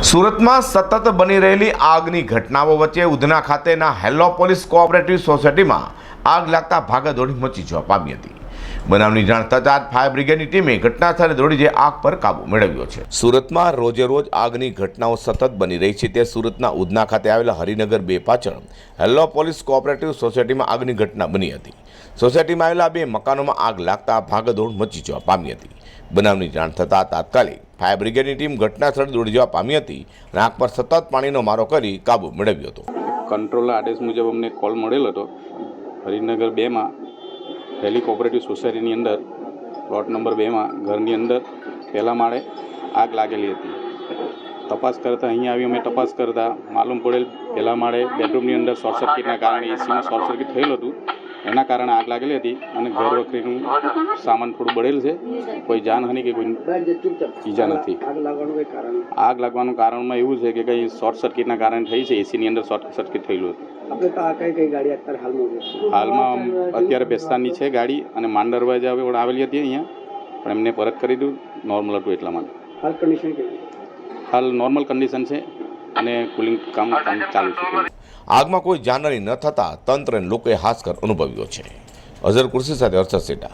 સુરતમાં સતત બની રહેલી આગની ઘટનાઓ વચ્ચે ઉધના ખાતેના હેલો પોલીસ કોઓપરેટિવ સોસાયટીમાં આગ લાગતા ભાગદોડી મચી જવા પામી હતી. બનાવની જાણ થતાં ફાયર બ્રિગેડની ટીમે ઘટના સ્થળે દોડી જે આગ પર કાબુ મેળવ્યો છે. સુરતમાં રોજે રોજ આગની ઘટનાઓ સતત બની રહી છે તે સુરતના ઉધના ખાતે આવેલા હરિનગર બે પાછળ હેલો પોલીસ કોઓપરેટિવ સોસાયટીમાં આગની ઘટના બની હતી. સોસાયટીમાં આવેલા બે મકાનોમાં આગ લાગતા ભાગદોડ મચી જવા પામી હતી. બનાવની જાણ થતાં તાત્કાલિક ફાયર બ્રિગેડની ટીમ ઘટના સ્થળે દોડી જવા પામી હતી. અને આગ પર સતત પાણીનો મારો કરી કાબુ મેળવ્યો હતો. કંટ્રોલના આદેશ મુજબ અમને કોલ મળેલ હતો. હરિનગર બેમાં હેલી કોઓપરેટિવ સોસાયટીની અંદર, પ્લોટ નંબર બેમાં ઘરની અંદર પહેલા માળે આગ લાગેલી હતી. તપાસ કરતાં અહીંયા આવી અમે તપાસ કરતાં માલુમ પડેલ પહેલા માળે બેડરૂમની અંદર શોર્ટ સર્કિટના કારણે એસીમાં શોર્ટ સર્કિટ થયેલું હતું. એના કારણે આગ લાગેલી હતી અને ઘર વખરીનું સામાન થોડું બળેલ છે. કોઈ જાનહાનિ કે કોઈ ઈજા નથી. આગ લાગવાનું કારણમાં એવું છે કે કંઈ શોર્ટ સર્કિટના કારણે થઈ છે. એસીની અંદર શોર્ટ સર્કિટ થયેલું હતું. હાલમાં છે અત્યારે બેસ્તાનની છે ગાડી અને માંડરવા જે હવે આવેલી હતી અહીંયા. પણ એમને પરત કરી દીધું. નોર્મલ હતું એટલા માટે. હાલ કન્ડિશન હાલ નોર્મલ કન્ડિશન છે. અને કુલિંગ કામ કામ ચાલુ છે. આગમાં કોઈ જાનહાની ન થતાં તંત્રને લોકોએ હાશકર અનુભવ્યો છે. અઝર કુર્સી સાથે હર્ષદ સેટા.